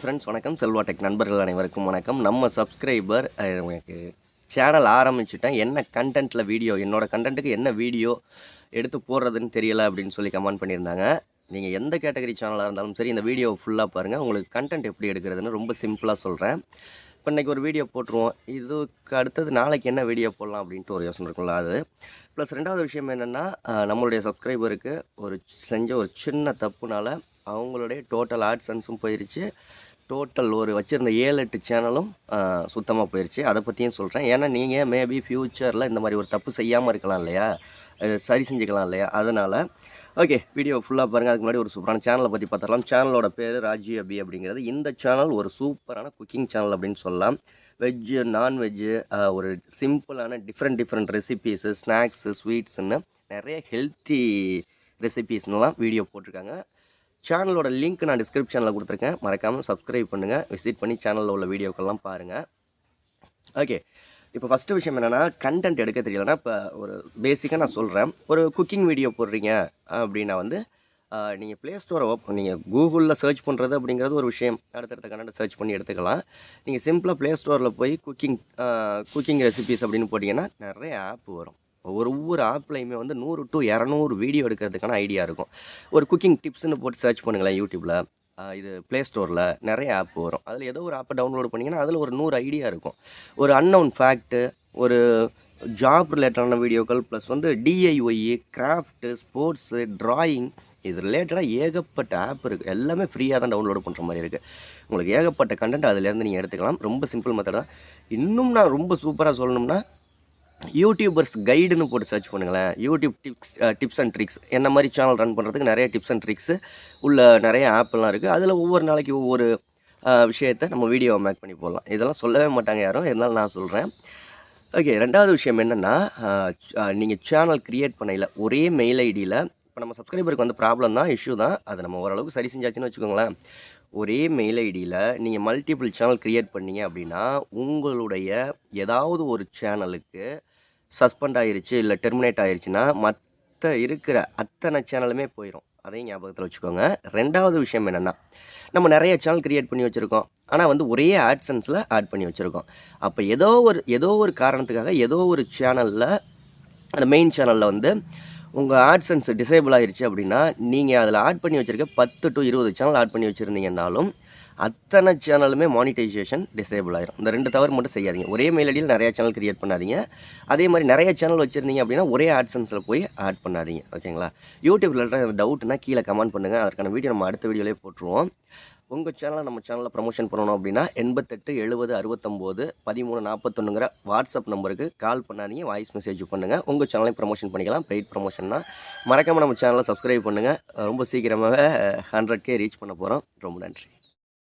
Friends வணக்கம். Selva tech நண்பர்கள் அனைவருக்கும் வணக்கம். நம்ம சப்ஸ்கிரைபர் எனக்கு சேனல் ஆரம்பிச்சுட்டேன். என்ன கண்டென்ட்டில் வீடியோ என்னோட கண்டென்ட்டுக்கு என்ன வீடியோ எடுத்து போடுறதுன்னு தெரியலை அப்படின்னு சொல்லி கமெண்ட் பண்ணியிருந்தாங்க. நீங்கள் எந்த கேட்டகரி சேனலாக இருந்தாலும் சரி இந்த வீடியோ ஃபுல்லாக பாருங்கள் உங்களுக்கு கண்டென்ட் எப்படி எடுக்கிறதுன்னு ரொம்ப சிம்பிளாக சொல்கிறேன் இப்போ இன்றைக்கி ஒரு வீடியோ போட்டுருவோம். இதுக்கு அடுத்தது நாளைக்கு என்ன வீடியோ போடலாம் அப்படின்ட்டு ஒரு யோசனை இருக்கும்ல அது. ப்ளஸ் ரெண்டாவது விஷயம் என்னென்னா நம்மளுடைய சப்ஸ்கிரைபருக்கு ஒரு செஞ்ச ஒரு சின்ன தப்புனால் அவங்களுடைய டோட்டல் ஆட்சன்ஸும் போயிருச்சு. டோட்டல் ஒரு வச்சுருந்த ஏழு எட்டு சேனலும் சுத்தமாக போயிடுச்சு அதை பற்றியும் சொல்கிறேன் ஏன்னா நீங்கள் மேபி ஃப்யூச்சரில் இந்த மாதிரி ஒரு தப்பு செய்யாமல் இருக்கலாம் இல்லையா? சரி செஞ்சுக்கலாம் இல்லையா? அதனால் ஓகே வீடியோ ஃபுல்லாக பாருங்கள் அதுக்கு முன்னாடி ஒரு சூப்பரான சேனலை பற்றி பார்த்துடலாம். சேனலோட பேர் ராஜி அபி அப்படிங்கிறது. இந்த சேனல் ஒரு சூப்பரான குக்கிங் சேனல் அப்படின்னு சொல்லலாம். வெஜ்ஜு நான்வெஜ்ஜு ஒரு சிம்பிளான டிஃப்ரெண்ட் டிஃப்ரெண்ட் ரெசிபீஸு ஸ்நாக்ஸு ஸ்வீட்ஸுன்னு நிறைய ஹெல்த்தி ரெசிபீஸ்லாம் வீடியோ போட்டிருக்காங்க. சேனலோட லிங்க் நான் டிஸ்கிரிப்ஷனில் கொடுத்துருக்கேன். மறக்காமல் சப்ஸ்கிரைப் பண்ணுங்கள் விசிட் பண்ணி சேனலில் உள்ள வீடியோக்கெல்லாம் பாருங்கள் ஓகே இப்போ ஃபஸ்ட்டு விஷயம் என்னென்னா கண்டென்ட் எடுக்க தெரியலன்னா இப்போ ஒரு பேசிக்காக நான் சொல்கிறேன் ஒரு குக்கிங் வீடியோ போடுறீங்க அப்படின்னா வந்து நீங்கள் ப்ளே ஸ்டோரை ஓப்பன் நீங்கள் கூகுளில் சர்ச் பண்ணுறது அப்படிங்கிறது ஒரு விஷயம். அடுத்தடுத்த கண்டென்ட் சர்ச் பண்ணி எடுத்துக்கலாம். நீங்கள் சிம்பிளாக ப்ளே ஸ்டோரில் போய் குக்கிங் குக்கிங் ரெசிபீஸ் அப்படின்னு போட்டிங்கன்னா நிறைய ஆப் வரும். ஒரு ஒவ்வொரு ஆப்லையுமே வந்து நூறு டு இரநூறு வீடியோ எடுக்கிறதுக்கான ஐடியா இருக்கும். ஒரு குக்கிங் டிப்ஸ்னு போட்டு சர்ச் பண்ணுங்களேன் யூடியூப்பில் இது ப்ளே ஸ்டோரில் நிறைய ஆப் வரும். அதில் ஏதோ ஒரு ஆப்பை டவுன்லோட் பண்ணிங்கன்னா அதில் ஒரு நூறு ஐடியா இருக்கும். ஒரு அன்னவுன் ஃபேக்ட்டு ஒரு ஜாப் ரிலேட்டடான வீடியோக்கள் ப்ளஸ் வந்து டிஐஒய் கிராஃப்ட்டு ஸ்போர்ட்ஸு ட்ராயிங் இது ரிலேட்டடாக ஏகப்பட்ட ஆப் இருக்குது எல்லாமே ஃப்ரீயாக தான் டவுன்லோட் பண்ணுற மாதிரி இருக்குது உங்களுக்கு ஏகப்பட்ட கண்டென்ட் அதிலேருந்து நீங்கள் எடுத்துக்கலாம். ரொம்ப சிம்பிள் மெத்தட் தான். இன்னும் நான் ரொம்ப சூப்பராக சொல்லணும்னா யூடியூபர்ஸ் கைடுன்னு போட்டு சர்ச் பண்ணுங்களேன். YouTube tips tips and tricks என்ன மாதிரி சேனல் ரன் பண்ணுறதுக்கு நிறைய டிப்ஸ் அண்ட் ட்ரிக்ஸு உள்ள நிறைய ஆப்லாம் இருக்குது அதில் ஒவ்வொரு நாளைக்கு ஒவ்வொரு விஷயத்தை நம்ம வீடியோவை மேக் பண்ணி போடலாம். இதெல்லாம் சொல்லவே மாட்டாங்க யாரும். இருந்தாலும் நான் சொல்கிறேன் ஓகே ரெண்டாவது விஷயம் என்னென்னா நீங்கள் சேனல் க்ரியேட் பண்ணையில் ஒரே மெயில் ஐடியில் இப்போ நம்ம சப்ஸ்கிரைபருக்கு வந்து ப்ராப்ளம் தான் இஷ்யூ தான். அதை நம்ம ஓரளவுக்கு சரி செஞ்சாச்சுன்னு வச்சுக்கோங்களேன். ஒரே மெயில் ஐடியில் நீங்கள் மல்டிபிள் சேனல் க்ரியேட் பண்ணீங்க அப்படின்னா உங்களுடைய ஏதாவது ஒரு சேனலுக்கு சஸ்பெண்ட் ஆகிருச்சு இல்லை டெர்மினேட் ஆகிருச்சுன்னா மற்ற இருக்கிற அத்தனை சேனலுமே போயிடும் அதையும் ஞாபகத்தில் வச்சுக்கோங்க. ரெண்டாவது விஷயம் என்னென்னா நம்ம நிறைய சேனல் க்ரியேட் பண்ணி வச்சுருக்கோம். ஆனால் வந்து ஒரே ஆட்சன்ஸில் ஆட் பண்ணி வச்சுருக்கோம். அப்போ ஏதோ ஒரு ஏதோ ஒரு காரணத்துக்காக ஏதோ ஒரு சேனலில் அந்த மெயின் சேனலில் வந்து உங்கள் ஆட்சன்ஸ் டிசேபிள் ஆகிருச்சு அப்படின்னா நீங்கள் அதில் ஆட் பண்ணி வச்சுருக்க பத்து டு இருபது சேனல் ஆட் பண்ணி வச்சுருந்தீங்கன்னாலும் அத்தனை சேனலுமே மானிட்டைசேஷன் டிசேபிள் ஆயிரும். இந்த ரெண்டு தவறு மட்டும் செய்யாதீங்க. ஒரே மெயில் ஐடியில் நிறையா சேனல் கிரியேட் பண்ணாதீங்க. அதே மாதிரி நிறைய சேனல் வச்சுருந்தீங்க அப்படின்னா ஒரே ஆட்சன்ஸில் போய் ஆட் பண்ணாதீங்க. ஓகேங்களா? யூடியூப்பில் டவுட்னா கீழே கமெண்ட் பண்ணுங்கள் அதற்கான வீடியோ நம்ம அடுத்த வீடியோலேயே போட்டுருவோம். உங்கள் சேனலை நம்ம சேனலில் ப்ரமோஷன் பண்ணணும் அப்படின்னா எண்பத்தெட்டு எழுபது அறுபத்தொம்போது பதிமூணு நாற்பத்தொன்னுங்கிற வாட்ஸ்அப் நம்பருக்கு கால் பண்ணாதீங்க. வாய்ஸ் மெசேஜ் பண்ணுங்கள் உங்கள் சேனலையும் ப்ரமோஷன் பண்ணிக்கலாம். பெய்ட் ப்ரமோஷன்னா மறக்காமல் நம்ம சேனலை சப்ஸ்கிரைப் பண்ணுங்கள் ரொம்ப சீக்கிரமாகவே ஹண்ட்ரட் கே ரீச் பண்ண போகிறோம் ரொம்ப நன்றி.